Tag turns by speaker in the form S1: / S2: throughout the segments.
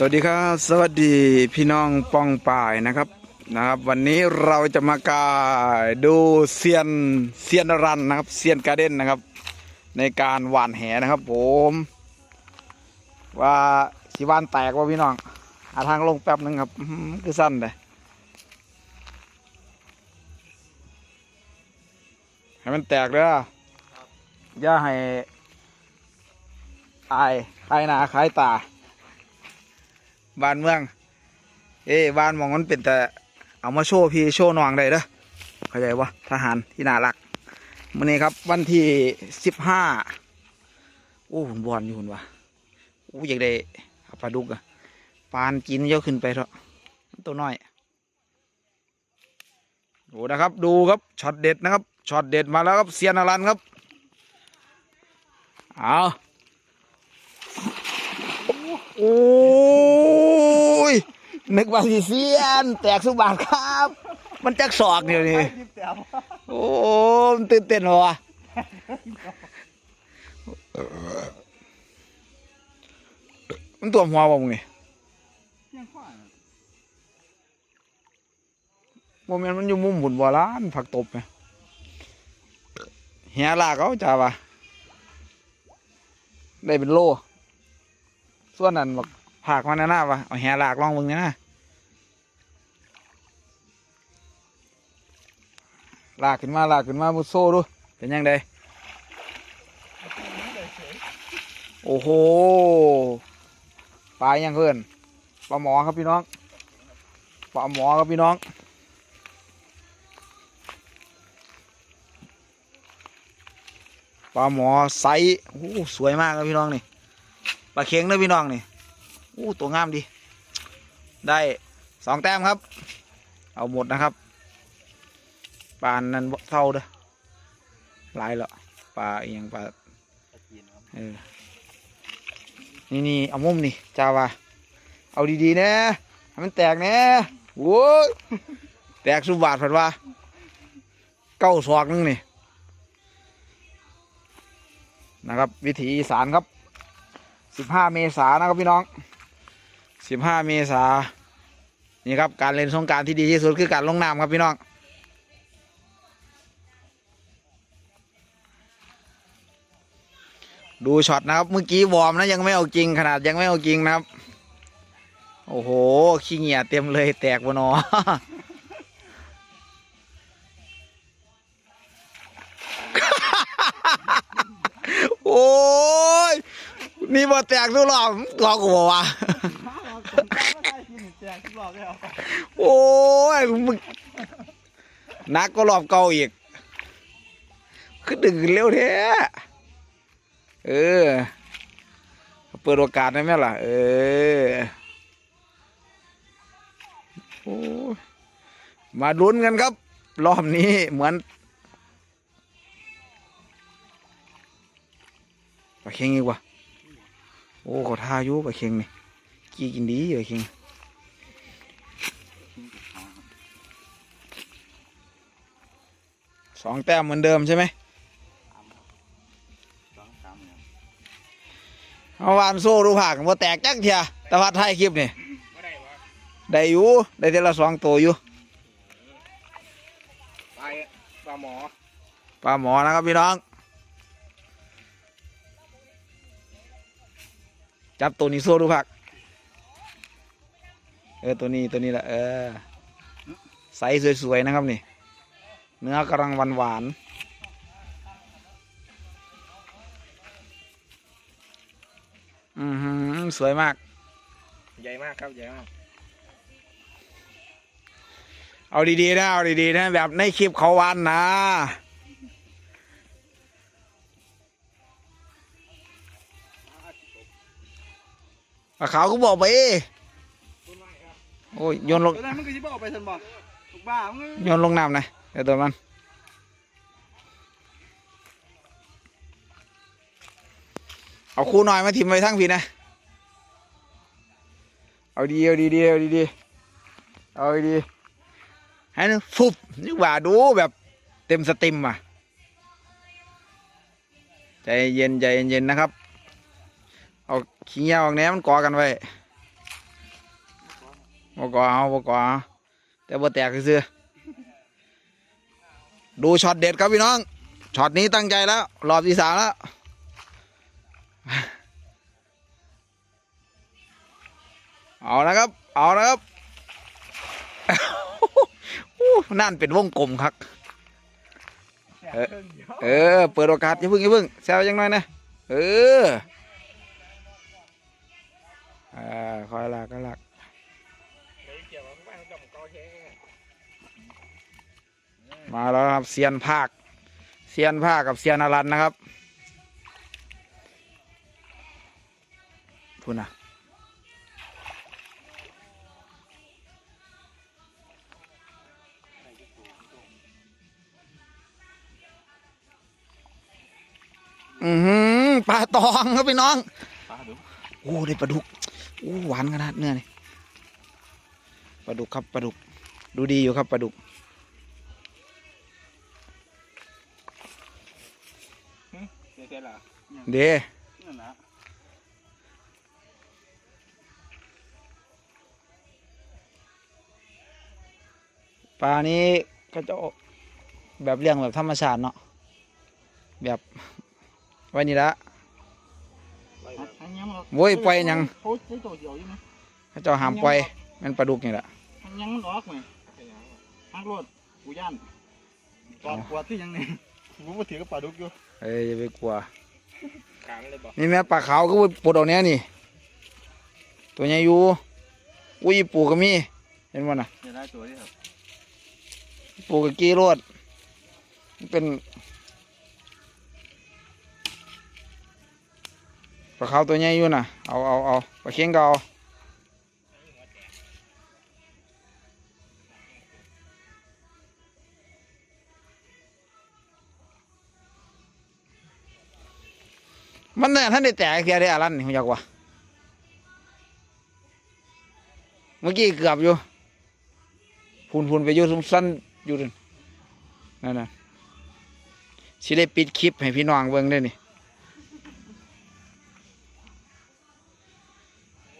S1: สวัสดีครับ สวัสดีพี่น้องป้องป่ายนะครับนะครับ วันนี้เราจะมากาดูเซียนเซียนรันนะครับเซียนการ์เด้นนะครับ ในการหว่านแหนะครับ ผม ว่าสิวานแตกว่าพี่น้องหาทางลงแป๊บหนึงครับคือสั้นเลยให้มันแตกเด้ออย่าให้อายคลายหนาคายตา บ้านเมือง เอ้บ้านมองมันเป็นแต่เอามาโชว์พี่โชว์น้องได้เด้อเข้าใจปะทหารที่น่ารักมื่อนี้ครับวันที่สิบห้าโอ้หุ่นบอลอยู่หุ่นวะโอ้อยากได้เอาปลาดุกอะปานกินเยอะขึ้นไปเถอะตัวน้อยดูนะครับ ดูครับช็อตเด็ดนะครับช็อตเด็ดมาแล้วครับเซียนอลันครับ เอา โอ้ยนึกว่าสิเซียน แตกสุบาทครับ มันจักศอกเดียวนี่โอ้มันตื่นเต้นวะมันตัวหัวบ่มึงนี่โมเมนมันอยู่มุมบุญบ่ล้านผักตบไงเฮียลากเขาจ้าวะได้เป็นโล ส่วนนั้นบอกผากมันนะนะวะเอาแหลากลองมึงเนี่ยนะลากขึ้นมาลากขึ้นมามุดโซ่ดูเป็นยังไงโอ้โหปลายังเพื่อนปลาหมอครับพี่น้องปลาหมอครับพี่น้องปลาหมอไซส์โอ้โหสวยมากครับพี่น้องนี่ ปลาเค็งเด้อพี่น้องนี่อู้ตัวงามดี ได้สองแต้มครับ เอาหมดนะครับปลานั้นบ่เท่าเด้อหลายแล้วปลาอีหยังปลาเออนี่นี่เอามุมนี่จ้าวาเอาดีๆนะให้มันแตกนะโว้ยแตกสุบาทผัดว่าเก้าศอกนึงนี่นะครับ วิถีอีสานครับ สิบห้าเมษานะครับพี่น้องสิบห้าเมษานี่ครับการเล่นสงกรารที่ดีที่สุดคือการลงน้ำครับพี่น้องดูช็อตนะครับเมื่อกี้วอร์มนะยังไม่เอาจริงขนาดยังไม่เอาจริงนะครับ โอ้โหขี้เหงี่ยเต็มเลยแตกบนอ นี่บ่แตกทุกรอบรอกูบอกว่าโอ้ยมึงนักก็รอบเก่าอีกคือดึงเร็วแท้เออ เปิดโอกาสได้ไหมล่ะ เออโอ้มาลุ้นกันครับ รอบนี้เหมือนปลาเค็งอีกว่ะ โอ้ขอท่าอยู่ปลาเค็งนี่กี้กินดีอยู่ปลาเค็งสองแต้มเหมือนเดิมใช่ไหมเอาวานโซ่ดูผักว่าแตกจักเทียแต่ว่าท้ายคลิปนี่ได้อยู่ ได้เทละสองตัวอยู่
S2: ไปปลาหมอ
S1: ปลาหมอนะครับพี่น้อง จับตัวนี้โซ่ดูผัก เออตัวนี้ตัวนี้แหละเออใสสวยๆนะครับนี่ เนื้อกำลังหวานหวานๆอือหือสวยมาก
S2: ใหญ่มากครับใหญ่มาก
S1: เอาดีๆนะเอาดีๆนะแบบในคลิปเขาวันนะ ปลาขาวก็บอกไปเอ้โอ้ยโยนลง
S2: ตัวนั้นมันก็จะบอกไปทันบอกถูกบ้ามึง
S1: โยนลงน้ำนะเดี๋ยวตัวมันเอาคู่หน่อยมาทิมไว้ทั้งพี่นะเอาดีเอาดีดีเอาดีดีเอาดีให้นึกฟุบนี่ว่าดูแบบเต็มสติมอะใจเย็นใจเย็นๆนะครับ เอาขี้เงาออกแหนมันกอกันไว้บ่กอเอาบ่กอเอาแต่บ่แตกซื่อดูช็อตเด็ดครับพี่น้องช็อตนี้ตั้งใจแล้ว รอบที่สามแล้วเอานะครับ เอานะครับนั่นเป็นวงกลมครับ เออ เปิดโอกาสอย่าพึ่งอย่าพึ่งแซวยังน้อยนะ เออ คอยลากก็ลาก
S2: เกี่ยวกับบ้านจอมก
S1: มาแล้วครับเซียนภาคเซียนภาคกับเซียนอรันนะครับพูดนะอือหือปลาตองครับพี่น้อง
S2: ปลาดู
S1: โอ้ได้ปลาดุก อ้หวานขนาดเนื้อนี่ปลาดุกครับปลาดุก ดูดีอยู่ครับปลาดุก
S2: เสียเสียเหรอ
S1: เด
S2: นั่นนะ
S1: ปลานี้ก็จะแบบเลี้ยงแบบธรรมชาติเนาะแบบไว้นี่ละ
S2: อันยังมัน
S1: โว้ยปล่อยยัง
S2: เขาใช้ตัวเดียวอยู่ไหม
S1: เขาเจ้าหามปล่อยแมันปลาดุกนี่แหละ
S2: อันยังมันออกไหมฮักรถกูย่านตอนกวาดที่ยังนี่กูมาถือกับปลาดุกอยู่
S1: เอ้ยอย่าไปกลัว
S2: ขางเลยบอก
S1: นี่แม่ปลาขาวก็ปลดออกเนี้ยนี่ ตัวใหญ่อยู่อุ้ยปูก็มี เห็นบ่น่ะ
S2: จะได้ตัวนี้ครับ
S1: ปูกับกี้รวดมันเป็น ปลาขาวตัวใหญ่อยู่น่ะ เอาเอาเอาปลาเค็งก็เอามันเนี่ยท่านได้แตกเทียได้อารันนี่ผมอยากว่าเมื่อกี้เกือบอยู่พูนพูนไปอยู่ซุ่มสั้นอยู่นั่นนั่นน่ะสิได้ปิดคลิปให้พี่น้องเบิ่งได้นี่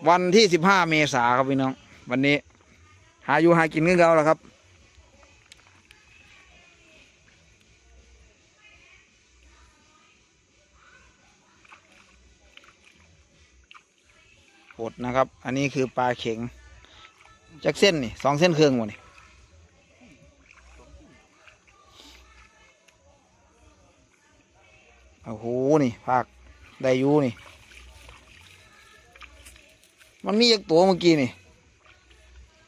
S1: วันที่สิบห้าเมษาครับพี่น้อง วันนี้ หาอยู่หากินเงินเก่าแล้วครับหดนะครับ อันนี้คือปลาเข็งจักเส้นนี่สองเส้นเครื่องหมดนี่โอ้โหนี่ภาคได้ยูนี่ มันมีอีกตัวเมื่อกี้นี่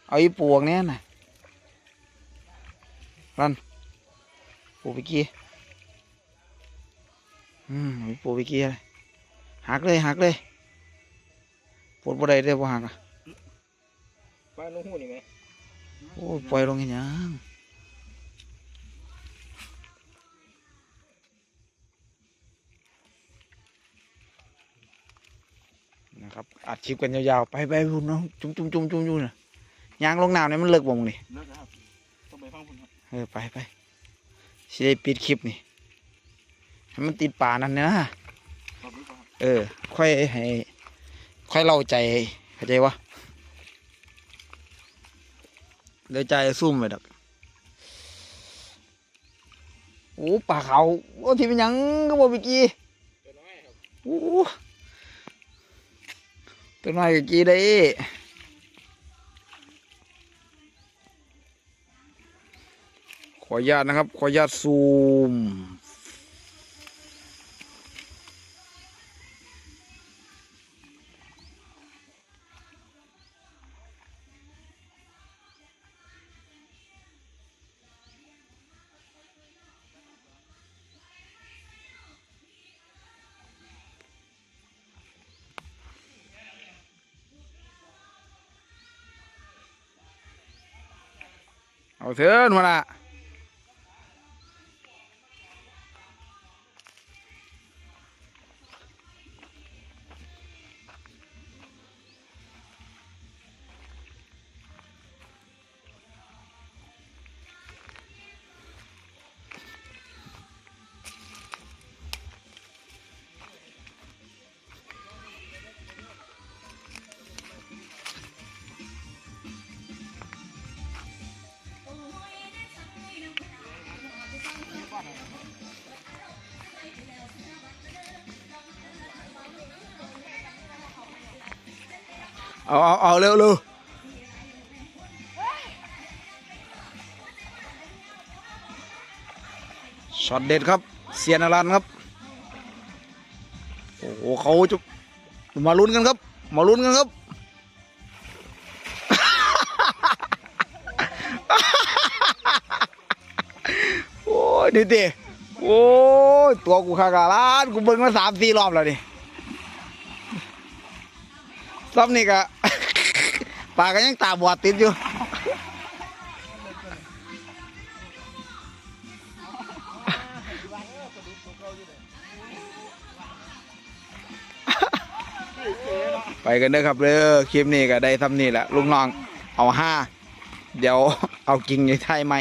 S1: เอาอีปวกเนี้ยน่ะรันปูไปกี้อืมเอาอีปูไปกี้เลยหักเลยหักเลยปวดบ่ได้เด้อบ่หักอะ
S2: ปลาลูกหูนี่ไหม
S1: โอ้ยปล่อยลงเห็นยัง นะครับอัดคลิปกันยาวๆไปไปพุ่นเนาะจุ่มจุ่มจุ่มจุ่มจุ่มน่ะยางลงน้ำเนี่ยมันเลิกบ่งนี่
S2: เลิกแล้วครับต้องไปฟังคุณครับ
S1: เออไปไปสิได้ปิดคลิปนี่ให้มันติดป่านั่นเนี่ยนะ
S2: รอบนี้ก่อนครับ
S1: เออ ค่อยให้ ค่อยเล่าใจเข้าใจวะเดี๋ยวใจซุ่มไปดอกโอ้ป่าเขาโอ้ที่เป็นหยังก็บอกเมื่อกี้
S2: ตัวน้อยครับ
S1: โอ้ ตัวน้อยก็กี้ได้ขออนุญาตนะครับ ขออนุญาตซูม เอาเถอะมา เอาเอาเอาเร็วเร็วช็อตเด็ดครับเซียนอรันครับ โอ้โหเขาจะมาลุ้นกันครับ มาลุ้นกันครับโอ้ยดิดิโอ้ยตัวกูขากาลานกูเบิ่งมาสามสี่รอบแล้วนี่ ซ้ำนี่กะปาก็ยังตาบอดติดอยู่ไปกันเด้อครับเด้อคลิปนี้ก็ได้ทำนี่แหละลุงน้องเอาห้าเดี๋ยวเอากิ่งในไทยไหม